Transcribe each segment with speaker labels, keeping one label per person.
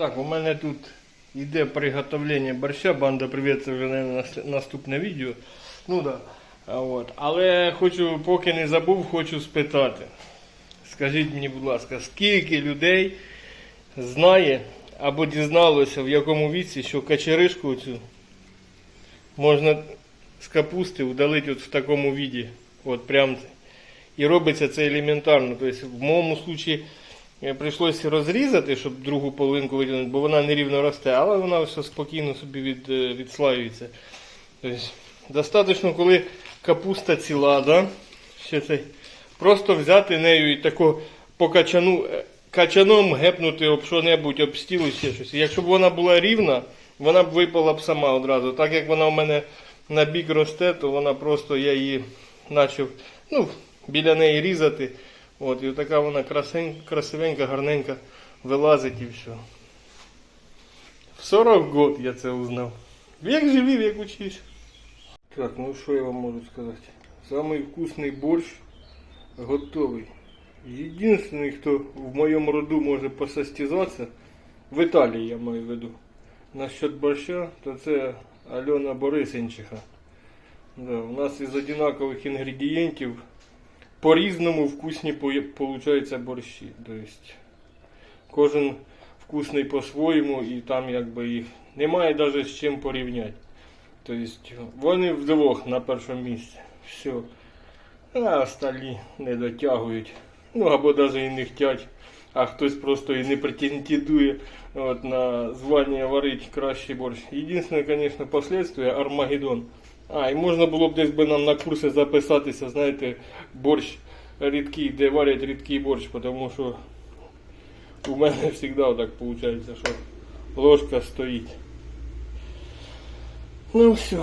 Speaker 1: Так, у мене тут йде приготовлення борща. Банда привіт, це вже наверное, наступне відео. Ну да. От. Але хочу, поки не забув, хочу спитати. Скажіть мені, будь ласка, скільки людей знає або дізналося в якому віці, що качеришку цю можна з капусти удалити от в такому віді. От прям. І робиться це елементарно. Тобто, в моєму е, прийшлося розрізати, щоб другу половинку виділити, бо вона нерівно росте, але вона все спокійно собі від, е, відслаюється. Тобто, достатньо, коли капуста ціла, да? ще цей, просто взяти нею і тако по качану, е, качаном гепнути об що-небудь, об стіл ще щось. Якщо б вона була рівна, вона б випала б сама одразу. Так як вона у мене на бік росте, то вона просто я її почав ну, біля неї різати. От, і така вона красень, красивенька, гарненька вилазить і все. В 40 год я це узнав. Вік живі, вік учись. Так, ну що я вам можу сказати? Самий вкусний борщ готовий. Єдиний, хто в моєму роду може посостязатися, в Італії я маю в виду. Насчет борща, то це Альона Борисенчиха. Да, у нас із одинакових інгредієнтів по-різному вкусні получаються борщі. Тобто, кожен вкусний по-своєму і там якби їх немає навіть з чим порівняти. Тобто вони вдвох на першому місці. Все. А остальні не дотягують. Ну або навіть і не хотять. А хтось просто і не претендує от, на звання варить кращий борщ. Єдине, звісно, последствия Армагеддон. А, і можна було б десь би нам на курси записатися, знаєте, борщ рідкий, де варять рідкий борщ, тому що у мене завжди так виходить, що ложка стоїть. Ну все.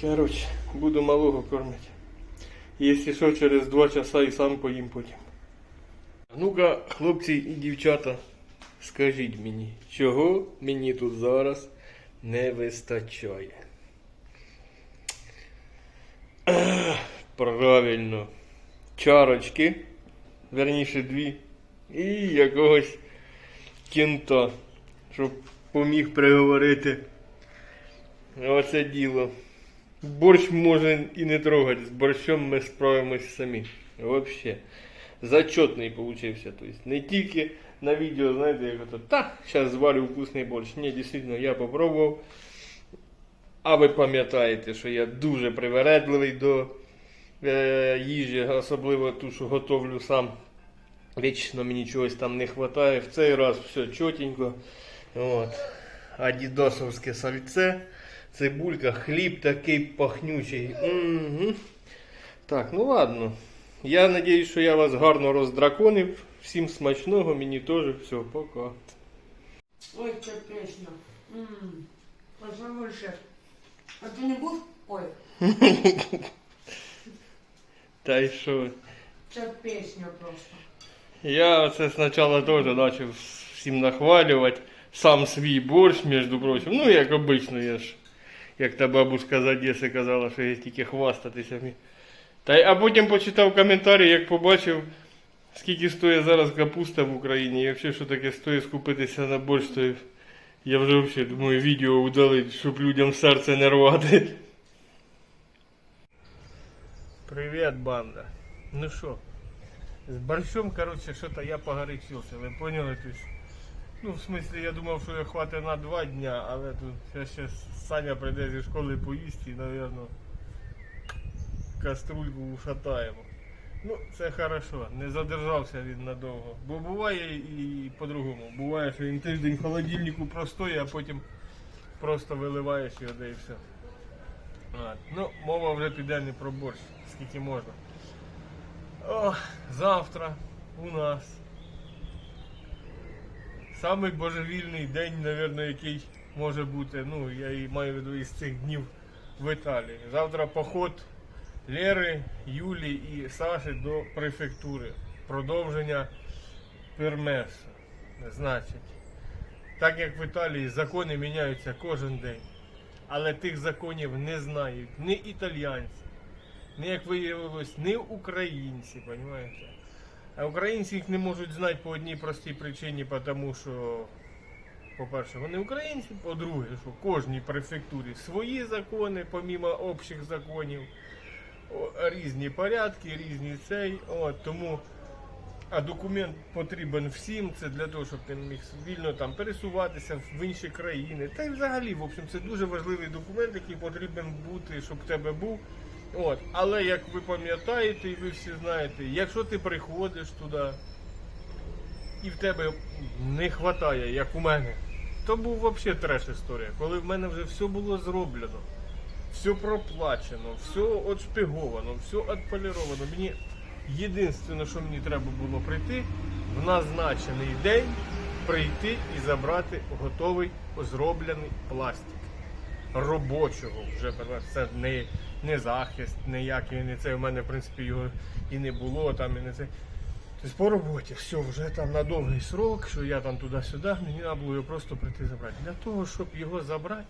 Speaker 1: Короче, буду малого кормити. Якщо що, через два часа і сам поїм потім. Ну-ка, хлопці і дівчата, скажіть мені, чого мені тут зараз не вистачає? Правильно. Чарочки, верніше дві, і якогось кінта, щоб поміг приговорити. Оце діло. Борщ може і не трогати, з борщом ми справимось самі. Вообще. Зачетний получився. Тобто не тільки на відео, знаєте, як ото, та, зараз зварю вкусний борщ. Ні, дійсно, я попробував. А ви пам'ятаєте, що я дуже привередливий до їжі, особливо ту, що готовлю сам. Вічно мені чогось там не вистачає. В цей раз все чотенько. От. Адідосовське сальце, цибулька, хліб такий пахнючий. Угу. Так, ну ладно. Я надіюсь, що я вас гарно роздраконив. Всім смачного, мені теж. Все, пока.
Speaker 2: Ой, ця пісня. Ммм, А ти не був? Ой,
Speaker 1: Та й що?
Speaker 2: ця пісня просто.
Speaker 1: Я це спочатку теж почав всім нахвалювати. Сам свій борщ, між прочим. Ну, як обично, я ж. Як та бабушка з Одеси казала, що є тільки хвастатися. Та й а потім почитав коментарі, як побачив, скільки стоїть зараз капуста в Україні, взагалі, що таке стоїть скупитися на борщ, то я вже взагалі думаю відео удалить, щоб людям серце не рвати. Привіт, банда. Ну що, з борщом, коротше, що-то я погорячився, ви поняли? Тобто, ну, в смислі, я думав, що я хватить на два дня, але тут зараз ще Саня прийде зі школи поїсть і, напевно, каструльку ушатаємо. Ну, це хорошо, не задержався він надовго. Бо буває і по-другому. Буває, що він тиждень в холодильнику простоє, а потім просто виливаєш його да і все. Ну, мова вже піде не про борщ, скільки можна. О, завтра у нас самий божевільний день, мабуть, який може бути. Ну, я і маю в виду із цих днів в Італії. Завтра поход Лєри, Юлі і Саші до префектури. Продовження пермесу. Значить, так як в Італії закони міняються кожен день, але тих законів не знають ні італійці, ні, як виявилось, ні українці, розумієте? А українці їх не можуть знати по одній простій причині, тому що по-перше, вони українці, по-друге, що в кожній префектурі свої закони, помімо общих законів, різні порядки, різні цей. От, тому а документ потрібен всім. Це для того, щоб ти міг вільно там пересуватися в інші країни. Та й взагалі, в общем, це дуже важливий документ, який потрібен бути, щоб в тебе був. От. Але як ви пам'ятаєте, і ви всі знаєте, якщо ти приходиш туди і в тебе не вистачає, як у мене, то був взагалі треш історія, коли в мене вже все було зроблено, все проплачено, все отшпиговано, все отполіровано. Мені єдине, що мені треба було прийти, в назначений день прийти і забрати готовий зроблений пластик. Робочого вже це не, не захист, ніякий, не це. У мене, в принципі, його і не було там, і не це. Тобто по роботі, все, вже там на довгий срок, що я там туди-сюди, мені треба було його просто прийти забрати. Для того, щоб його забрати,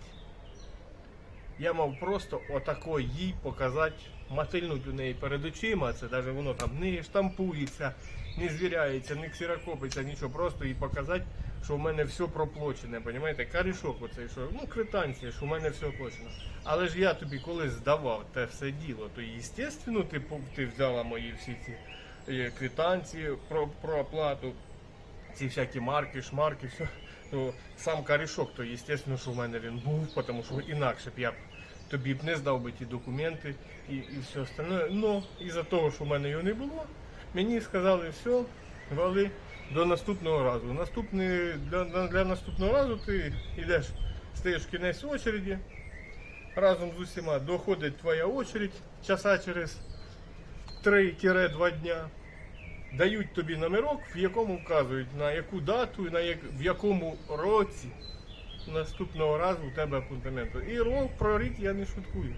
Speaker 1: я мав просто отако їй показати, мательнуть у неї перед очима, це навіть воно там не штампується, не звіряється, не ксерокопиться, нічого, просто їй показати, що в мене все проплачене, розумієте? Карішок оцей, що, ну, квитанція, що в мене все оплачено. Але ж я тобі коли здавав те все діло, то звісно ти, ти взяла мої всі ці е, квитанції про, про оплату, ці всякі марки, шмарки, все. То сам корішок, то звісно, що в мене він був, тому що інакше б я тобі б не здав би ті документи і, і все остальне. Ну, із-за того, що в мене його не було, мені сказали, все, вали до наступного разу. Наступний, для, для, для наступного разу ти йдеш, стаєш в кінець очереді, разом з усіма доходить твоя очередь часа через 3-2 дня дають тобі номерок, в якому вказують на яку дату і на як, в якому році наступного разу у тебе апунтамент. І рок про рік я не шуткую.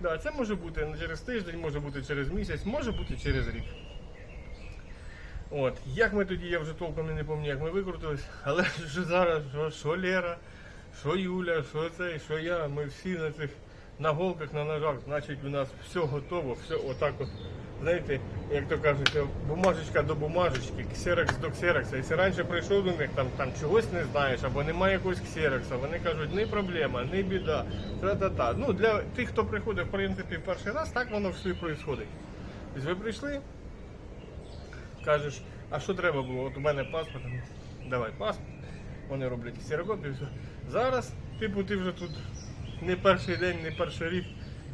Speaker 1: Да, це може бути через тиждень, може бути через місяць, може бути через рік. От, як ми тоді, я вже толком не пам'ятаю, як ми викрутились, але що зараз, що, що Лера, що Юля, що це, що я, ми всі на цих на голках, на ножах, значить у нас все готово, все отак от. Знаєте, як то кажуть, бумажечка до бумажечки, ксерокс до ксерокса. Якщо раніше прийшов до них, там, там чогось не знаєш, або немає якогось ксерокса, вони кажуть, не проблема, не біда, та-та-та. Ну, для тих, хто приходить, в принципі, перший раз, так воно все і відбувається. Ви прийшли, кажеш, а що треба було? От у мене паспорт, давай паспорт. Вони роблять ксерокопію. Зараз, типу, ти вже тут не перший день, не перший рік.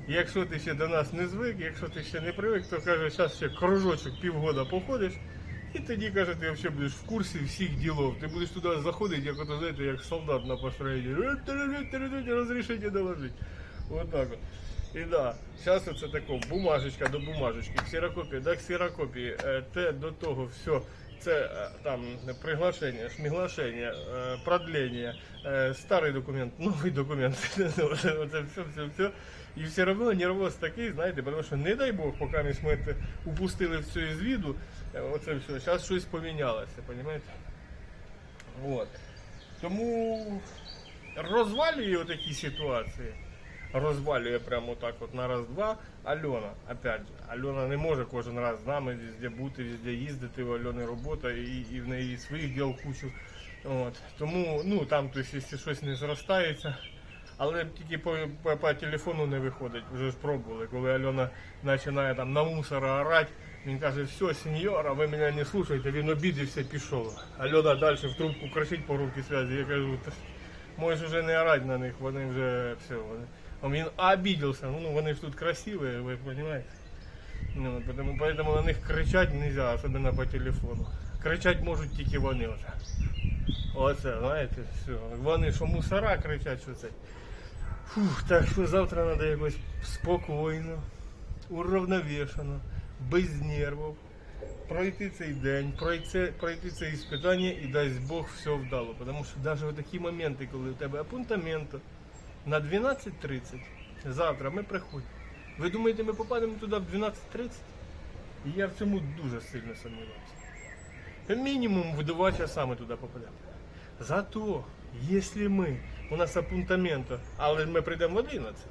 Speaker 1: Якщо ти ще до нас не звик, якщо ти ще не привик, то каже, зараз ще кружочок півгода походиш, і тоді каже, ти взагалі будеш в курсі всіх ділов. Ти будеш туди заходити, як ото, знаєте, як солдат на построєнні. Розрішення доложити. Вот так от. І да, зараз це тако, бумажечка до бумажечки, ксерокопія до ксерокопії, е, те до того, все. Це е, там приглашення, шміглашення, е, продлення, е, старий документ, новий документ. Оце все, все, все. І все одно нервоз такий, знаєте, тому що не дай Бог, поки ми упустили все із віду, е, оце все, зараз щось помінялося, розумієте? От. Тому розвалює такі ситуації. Розвалює прямо так от на раз-два. Альона, опять же, Альона не може кожен раз з нами везде бути, везде їздити, у Альони робота і, і в неї своїх діл кучу. От. Тому ну, там, тобто, якщо щось не зростається, але тільки по, по, по телефону не виходить, вже ж пробували. Коли Альона починає там на мусора орати, він каже, все, сеньора, ви мене не слухаєте, він обідався, пішов. Альона далі в трубку кричить по руки зв'язі. Я кажу, «Та можеш вже не орати на них, вони вже все. Вони... Він обиделся, ну вони ж тут красиві, ви розумієте? Ну, потому, поэтому на них кричати не можна, особливо по телефону. Кричати можуть тільки вони вже. Оце, знаєте, все. Вони що мусора кричать, що це. Фух, так що завтра треба якось спокійно, уравновешено, без нервів. Пройти цей день, пройти, пройти це іспитання і дасть Бог все вдало. Тому що навіть в такі моменти, коли у тебе апунтамент на 12.30, завтра ми приходимо. Ви думаєте, ми попадемо туди в 12.30? І я в цьому дуже сильно сумніваюся. Мінімум в 2 часа туди попадемо. Зато, якщо ми, у нас апунтамента, але ми прийдемо в 11,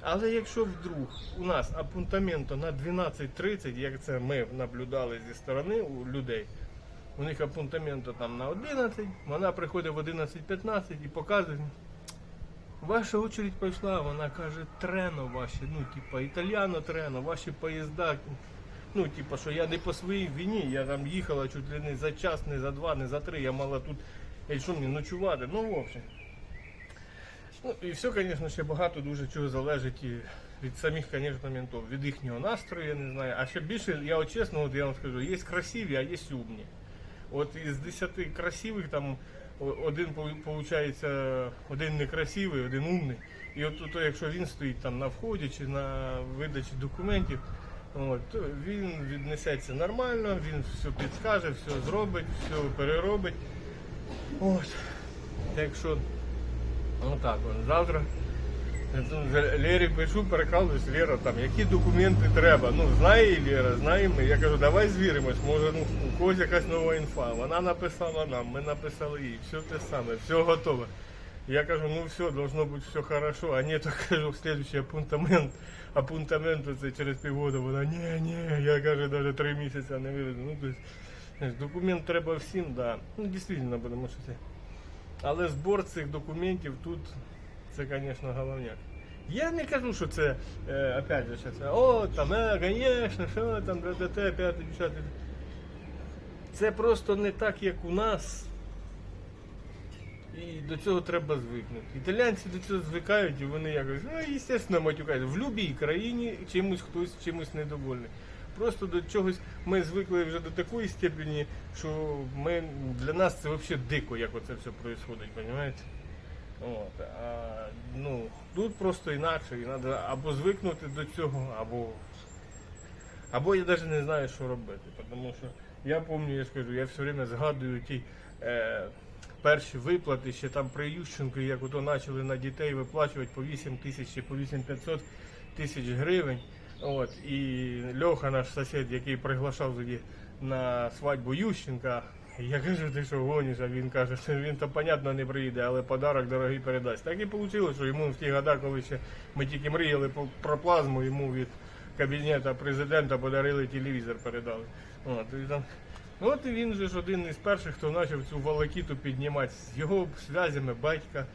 Speaker 1: але якщо вдруг у нас апунтамента на 12.30, як це ми наблюдали зі сторони у людей, У них апунтаменту там на 11, вона приходить в 11.15 і показує. Ваша очередь пройшла, вона каже, трено ваші, ну, типа, італіано трено, ваші поїзда. Ну, типа, що я не по своїй вині, я там їхала чуть ли не за час, не за два, не за три, я мала тут, ей, що мені ночувати, ну, в общем. Ну, і все, звісно, ще багато дуже чого залежить і від самих, звісно, ментов, від їхнього настрою, я не знаю. А ще більше, я от чесно, от я вам скажу, є красиві, а є умні. От із 10 красивих там один виходить, один некрасивий, один умний. І от то, якщо він стоїть там на вході чи на видачі документів, от, то він віднесеться нормально, він все підскаже, все зробить, все переробить. От. Так що, ну так, завтра Лері пишу, перекладуюсь, Лера, там, які документи треба. Ну, знає і Лера, знаємо. Я кажу, давай звіримось, може ну, у когось якась нова інфа. Вона написала нам, ми написали їй, все те саме, все готове. Я кажу, ну все, должно бути все хорошо. А ні, то кажу, следующий апунтамент. Апунтамент це через півгода. Вона, ні, ні, я кажу, навіть три місяці не виведу. Ну, то документ треба всім, да. Ну, дійсно, тому що це. Але збор цих документів тут, це, звісно, головняк. Я не кажу, що це, е, опять же, це, о, там, е, звісно, що там, ДТТ, 5, 10. Це просто не так, як у нас. І до цього треба звикнути. Італійці до цього звикають, і вони якось, ну, звісно, матюкають. В будь-якій країні чимось хтось чимось недовольний. Просто до чогось ми звикли вже до такої степені, що ми, для нас це взагалі дико, як оце все відбувається, розумієте? От, а, ну, тут просто інакше, і треба або звикнути до цього, або, або я навіть не знаю, що робити. Тому що я пам'ятаю, я скажу, я все время згадую ті е, перші виплати, ще там при Ющенку, як ото почали на дітей виплачувати по 8 тисяч чи по 8500 тисяч гривень. От, і Льоха, наш сусід, який приглашав тоді на свадьбу Ющенка, я кажу, ти що гониш, а він каже, що він то понятно не приїде, але подарок дорогий передасть. Так і вийшло, що йому в ті года, коли ще ми тільки мріяли про- плазму, йому від кабінету президента подарили телевізор, передали. От, і там, от він же ж один із перших, хто почав цю волокіту піднімати з його зв'язями батька.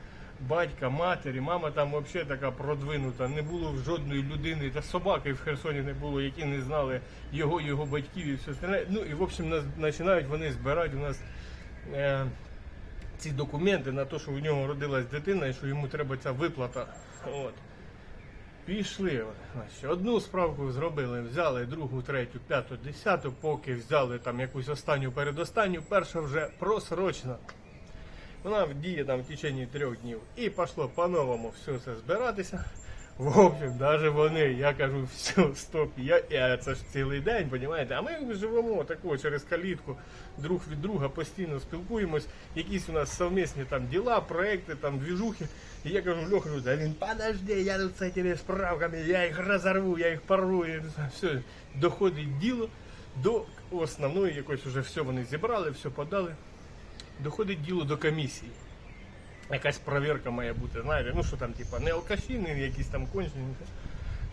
Speaker 1: Батька, матері, мама там взагалі така продвинута. Не було жодної людини, та собаки в Херсоні не було, які не знали його, його батьків і все остальне. Ну і в общем починають вони збирати у нас е, ці документи на те, що у нього родилась дитина і що йому треба ця виплата. От. Пішли. Одну справку зробили, взяли другу, третю, п'яту, десяту, поки взяли там якусь останню передостанню, перша вже просрочена. Вона діє там в течение трьох днів. І пішло по-новому все це збиратися. В общем, навіть вони, я кажу, все, стоп, я, я це ж цілий день, розумієте? А ми живемо такого через калітку, друг від друга постійно спілкуємось, якісь у нас совмісні там діла, проекти, там двіжухи. І я кажу, Льоха, да він, подожди, я тут з цими справками, я їх розорву, я їх порву. І все, доходить діло до основної якось уже все вони зібрали, все подали доходить діло до комісії. Якась перевірка має бути, знаєте, ну що там, типа, не алкаші, не якісь там кончені.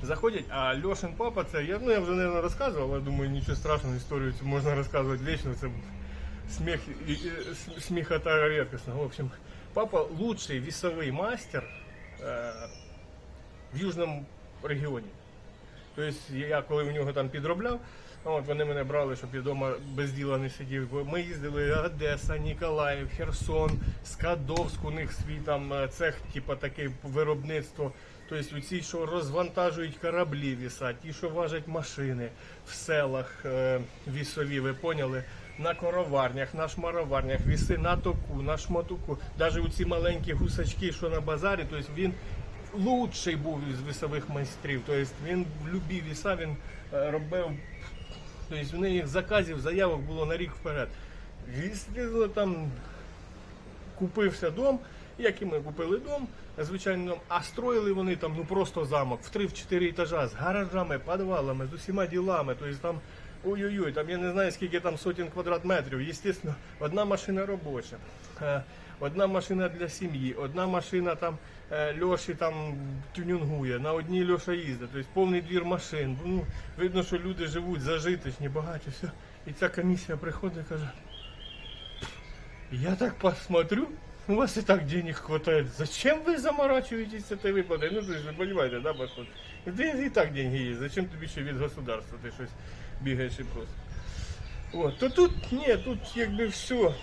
Speaker 1: Заходять, а Льошин папа, це я, ну я вже не розказував, але думаю, нічого страшного, історію цю можна розказувати вічно, це сміх, сміхота рідкісна. В общем, папа лучший весовий мастер е, в Южному регіоні. Тобто я коли в нього там підробляв, от вони мене брали, щоб я вдома без діла не сидів. Ми їздили Одеса, Ніколаїв, Херсон, Скадовськ, у них свій там е, цех, типу таке виробництво. Тобто ці, що розвантажують кораблі віса, ті, що важать машини в селах е, вісові, ви поняли? На короварнях, на шмароварнях, віси на току, на шматуку. Навіть у ці маленькі гусачки, що на базарі, тобто він лучший був із вісових майстрів. Тобто він в любі віса він е, робив. Тобто в них заказів, заявок було на рік вперед. Вістрізли там купився дом, як і ми купили дом, звичайно, а строїли вони там ну просто замок в 3-4 етажа з гаражами, підвалами, з усіма ділами. Тобто там ой-ой-ой, там я не знаю скільки там сотень квадрат метрів. Звісно, одна машина робоча, е, одна машина для сім'ї, одна машина там е, Льоші там тюнінгує, на одній Льоша їздить, тобто повний двір машин. Ну, видно, що люди живуть зажиточні, багаті, все. І ця комісія приходить і каже, Я так посмотрю, у вас и так денег хватает. Зачем вы заморачиваетесь с этой выплатой? Ну, то есть, вы понимаете, да, Башкот? Да и так деньги есть. Зачем тобі ще від государства? Ти щось бігаєш і просиш. От, то тут ні, тут якби все.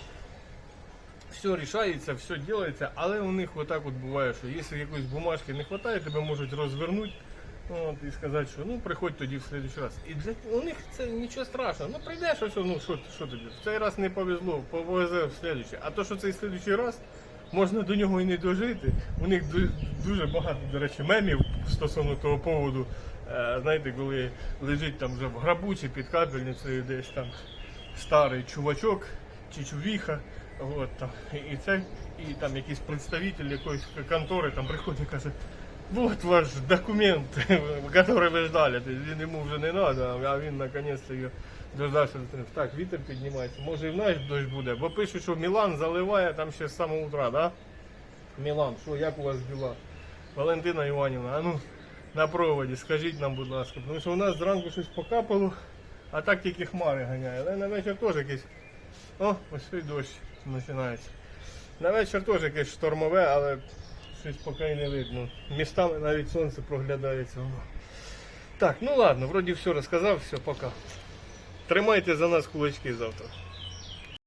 Speaker 1: Все рішається, все робиться, але у них отак от буває, що якщо якоїсь бумажки не вистачає, тебе можуть розвернути от, і сказати, що ну приходь тоді в следующий раз. І для у них це нічого страшного. Ну прийдеш, а що, ну що, що тобі? В цей раз не повезло, повезе в следующий. А то, що цей следующий раз, можна до нього і не дожити. У них дуже багато, до речі, мемів стосовно того поводу. Е, знаєте, коли лежить там вже в грабу чи під капельницею десь там старий чувачок чи чувіха. От, там, і це, і там якийсь представитель якоїсь контори там приходить і каже, вот ваш документ, который ви ждали. Він йому вже не треба, а він наконець-то його дождався. Так, вітер піднімається. Може і в нас дощ буде, бо пишуть, що Мілан заливає там ще з самого утра, да? Мілан, що, як у вас діла? Валентина Іванівна, а ну на проводі, скажіть нам, будь ласка, тому що у нас зранку щось покапало, а так тільки хмари ганяє. Але на вечір теж якийсь. О, ось і дощ починається. На вечір теж якесь штормове, але щось поки не видно. Містами навіть сонце проглядається. Так, ну ладно, вроді все розказав, все, пока. Тримайте за нас кулачки завтра.